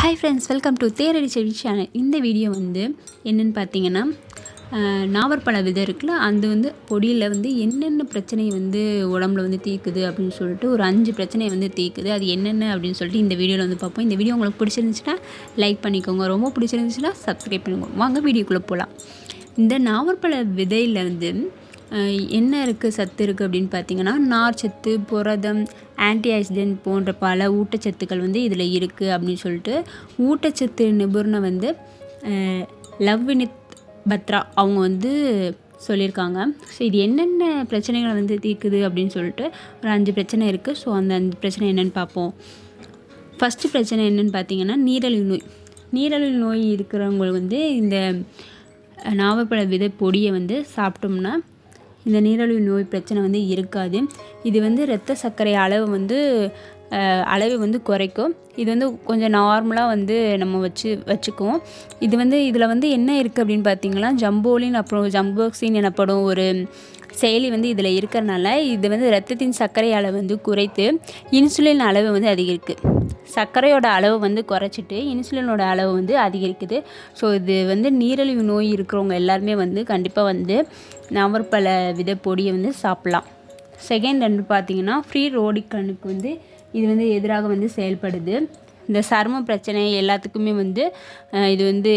Hi friends welcome to Theradi Chedi channel இந்த video வந்து என்னென்னு பார்த்தீங்கன்னா நாவற்பழ விதை இருக்குல்ல அது வந்து பொடியில் வந்து என்னென்ன பிரச்சனையை வந்து உடம்புல வந்து தீக்குது அப்படின்னு சொல்லிட்டு ஒரு அஞ்சு பிரச்சனையை வந்து தீக்குது. அது என்னென்ன அப்படின்னு சொல்லிட்டு இந்த வீடியோவில் வந்து பார்ப்போம். இந்த வீடியோ உங்களுக்கு பிடிச்சிருந்துச்சுன்னா லைக் பண்ணிக்கோங்க. ரொம்ப பிடிச்சிருந்துச்சுன்னா சப்ஸ்கிரைப் பண்ணிக்கோங்க. வாங்க வீடியோக்குள்ளே போகலாம் இந்த நாவற்பழ விதையிலேருந்து வந்து என்ன இருக்குது சத்து இருக்குது அப்படின்னு பார்த்தீங்கன்னா நார்ச்சத்து புரதம் ஆன்டிஆக்சிடென்ட் போன்ற பல ஊட்டச்சத்துக்கள் வந்து இதில் இருக்குது அப்படின்னு சொல்லிட்டு ஊட்டச்சத்து நிபுணர் வந்து லவ்வினித் பத்ரா அவங்க வந்து சொல்லியிருக்காங்க. ஸோ இது என்னென்ன பிரச்சனைகளை வந்து தீர்க்குது அப்படின்னு சொல்லிட்டு ஒரு அஞ்சு பிரச்சனை இருக்குது ஸோ அந்த அஞ்சு பிரச்சனை என்னென்னு பார்ப்போம். ஃபஸ்ட்டு பிரச்சனை என்னன்னு பார்த்தீங்கன்னா நீரழிவு நோய். நீரிழிவு நோய் இருக்கிறவங்க வந்து இந்த நாவப்பழ விதை பொடியை வந்து சாப்பிட்டோம்னா இந்த நீரிழிவு நோய் பிரச்சனை வந்து இருக்காது. இது வந்து இரத்த சர்க்கரை அளவு வந்து அளவு வந்து குறைக்கும். இது வந்து கொஞ்சம் நார்மலாக வந்து நம்ம வச்சு வச்சுக்குவோம். இது வந்து இதில் வந்து என்ன இருக்குது அப்படின்னு பார்த்தீங்கன்னா ஜம்போலின் அப்புறம் ஜம்போக்சின் எனப்படும் ஒரு செயலி வந்து இதில் இருக்கிறனால இது வந்து ரத்தத்தின் சர்க்கரை அளவு வந்து குறைத்து இன்சுலின் அளவு வந்து அதிகரிக்கு. சர்க்கரையோட அளவு வந்து குறைச்சிட்டு இன்சுலினோட அளவு வந்து அதிகரிக்குது. ஸோ இது வந்து நீரிழிவு நோய் இருக்கிறவங்க எல்லாருமே வந்து கண்டிப்பாக வந்து நவற்பழ வித பொடியை வந்து சாப்பிட்லாம். செகண்ட் வந்து பார்த்தீங்கன்னா ஃப்ரீ ரோடிக்கனுக்கு வந்து இது வந்து எதிராக வந்து செயல்படுது. இந்த சரும பிரச்சனை எல்லாத்துக்குமே வந்து இது வந்து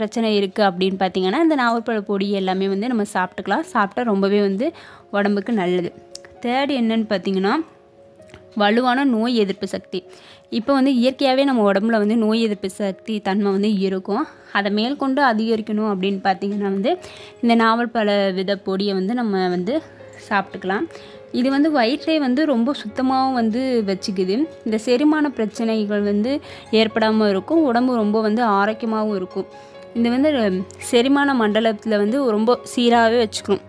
பிரச்சனை இருக்குது அப்படின்னு பார்த்தீங்கன்னா இந்த நாவற்பழ பொடி எல்லாமே வந்து நம்ம சாப்பிட்டுக்கலாம். சாப்பிட்டா ரொம்பவே வந்து உடம்புக்கு நல்லது. தேர்ட் என்னன்னு பார்த்தீங்கன்னா வலுவான நோய் எதிர்ப்பு சக்தி. இப்போ வந்து இயற்கையாகவே நம்ம உடம்புல வந்து நோய் எதிர்ப்பு சக்தி தன்மை வந்து இருக்கும். அதை மேற்கொண்டு அதிகரிக்கணும் அப்படின்னு பார்த்தீங்கன்னா வந்து இந்த நாவல் பழ வித பொடியை வந்து நம்ம வந்து சாப்பிட்டுக்கலாம். இது வந்து வயிற்றை வந்து ரொம்ப சுத்தமாகவும் வந்து வச்சுக்குது. இந்த செரிமான பிரச்சனைகள் வந்து ஏற்படாமல் இருக்கும். உடம்பு ரொம்ப வந்து ஆரோக்கியமாகவும் இருக்கும். இந்த வந்து செரிமான மண்டலத்தில் வந்து ரொம்ப சீராகவே வச்சுக்கணும்.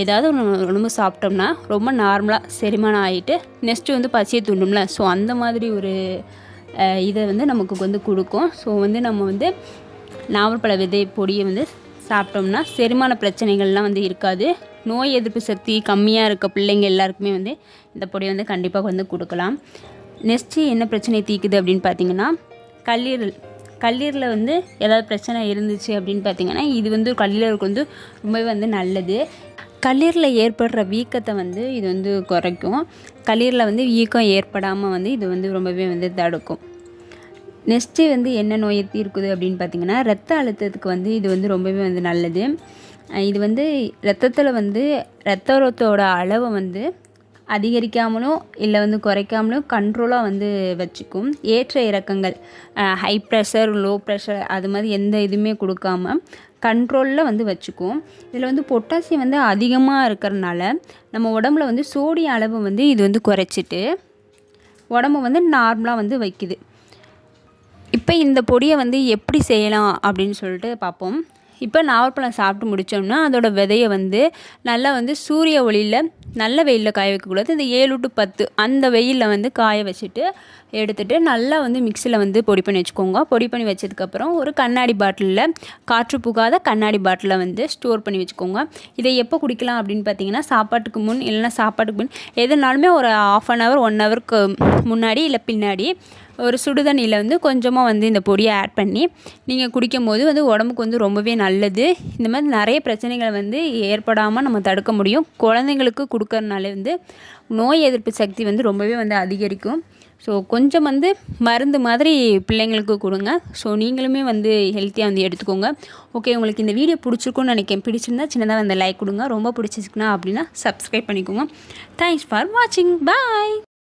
ஏதாவது ஒன்று உடம்பு சாப்பிட்டோம்னா ரொம்ப நார்மலாக செரிமானம் ஆகிட்டு நெக்ஸ்ட்டு வந்து பசியை தூண்டும்ல. ஸோ அந்த மாதிரி ஒரு இதை வந்து நமக்கு வந்து கொடுக்கும். ஸோ வந்து நம்ம வந்து நாவல்பழ விதை பொடியை வந்து சாப்பிட்டோம்னா செரிமான பிரச்சனைகள்லாம் வந்து இருக்காது. நோய் எதிர்ப்பு சக்தி கம்மியாக இருக்க பிள்ளைங்க எல்லாருக்குமே வந்து இந்த பொடியை வந்து கண்டிப்பாக வந்து கொடுக்கலாம். நெக்ஸ்ட்டு என்ன பிரச்சனை தீக்குது அப்படின்னு பார்த்தீங்கன்னா கல்லீரல். கல்லீரலில் வந்து ஏதாவது பிரச்சனை இருந்துச்சு அப்படின்னு பார்த்தீங்கன்னா இது வந்து கல்லீரலுக்கு வந்து ரொம்பவே வந்து நல்லது. கல்லீரில் ஏற்படுற வீக்கத்தை வந்து இது வந்து குறைக்கும். கல்லீரில் வந்து வீக்கம் ஏற்படாமல் வந்து இது வந்து ரொம்பவே வந்து தடுக்கும். நெக்ஸ்ட்டு வந்து என்ன நோயை தீர்க்குது அப்படின்னு பார்த்தீங்கன்னா ரத்த அழுத்தத்துக்கு வந்து இது வந்து ரொம்பவே வந்து நல்லது. இது வந்து ரத்தத்தில் வந்து ரத்த ஓட்டத்தோட அளவை வந்து அதிகரிக்காமலும் இல்லை வந்து குறைக்காமலும் கண்ட்ரோலாக வந்து வச்சுக்கும். ஏற்ற இறக்கங்கள் ஹை ப்ரெஷர் லோ ப்ரெஷர் அது மாதிரி எந்த இதுவுமே கொடுக்காம கண்ட்ரோலில் வந்து வச்சுக்கும். இதில் வந்து பொட்டாசியம் வந்து அதிகமாக இருக்கிறனால நம்ம உடம்புல வந்து சோடிய அளவு வந்து இது வந்து குறைச்சிட்டு உடம்பு வந்து நார்மலாக வந்து வைக்குது. இப்போ இந்த பொடியை வந்து எப்படி செய்யலாம் அப்படின்னு சொல்லிட்டு பார்ப்போம். இப்போ நாவற்பழம் சாப்பிட்டு முடித்தோம்னா அதோட விதையை வந்து நல்லா வந்து சூரிய ஒளியில் நல்ல வெயிலில் காய வைக்கக்கூடாது. இந்த ஏழு டு பத்து அந்த வெயிலில் வந்து காய வச்சுட்டு எடுத்துட்டு நல்லா வந்து மிக்சியில் வந்து பொடி பண்ணி வச்சுக்கோங்க. பொடி பண்ணி வச்சதுக்கப்புறம் ஒரு கண்ணாடி பாட்டிலில் காற்று புகாத கண்ணாடி பாட்டிலில் வந்து ஸ்டோர் பண்ணி வச்சுக்கோங்க. இதை எப்போ குடிக்கலாம் அப்படின்னு பார்த்தீங்கன்னா சாப்பாட்டுக்கு முன் இல்லைன்னா சாப்பாட்டுக்கு முன் எதுனாலுமே ஒரு ஆஃப் அன் ஹவர் ஒன் ஹவருக்கு முன்னாடி இல்லை பின்னாடி ஒரு சுடுதண்ணியில் வந்து கொஞ்சமாக வந்து இந்த பொடியை ஆட் பண்ணி நீங்கள் குடிக்கும் போது வந்து உடம்புக்கு வந்து ரொம்பவே நல்லது. இந்த மாதிரி நிறைய பிரச்சனைகளை வந்து ஏற்படாமல் நம்ம தடுக்க முடியும். குழந்தைங்களுக்கு கொடுக்கறனால வந்து நோய் எதிர்ப்பு சக்தி வந்து ரொம்பவே வந்து அதிகரிக்கும். ஸோ கொஞ்சம் வந்து மருந்து மாதிரி பிள்ளைங்களுக்கு கொடுங்க. ஸோ நீங்களுமே வந்து ஹெல்த்தியாக வந்து எடுத்துக்கோங்க. ஓகே உங்களுக்கு இந்த வீடியோ பிடிச்சிருக்கும்னு நினைக்கிறேன். பிடிச்சிருந்தா சின்னதாக வந்து லைக் கொடுங்க. ரொம்ப பிடிச்சிருக்குன்னா அப்படின்னா சப்ஸ்கிரைப் பண்ணிக்கோங்க. தேங்க்ஸ் ஃபார் வாட்சிங் பாய்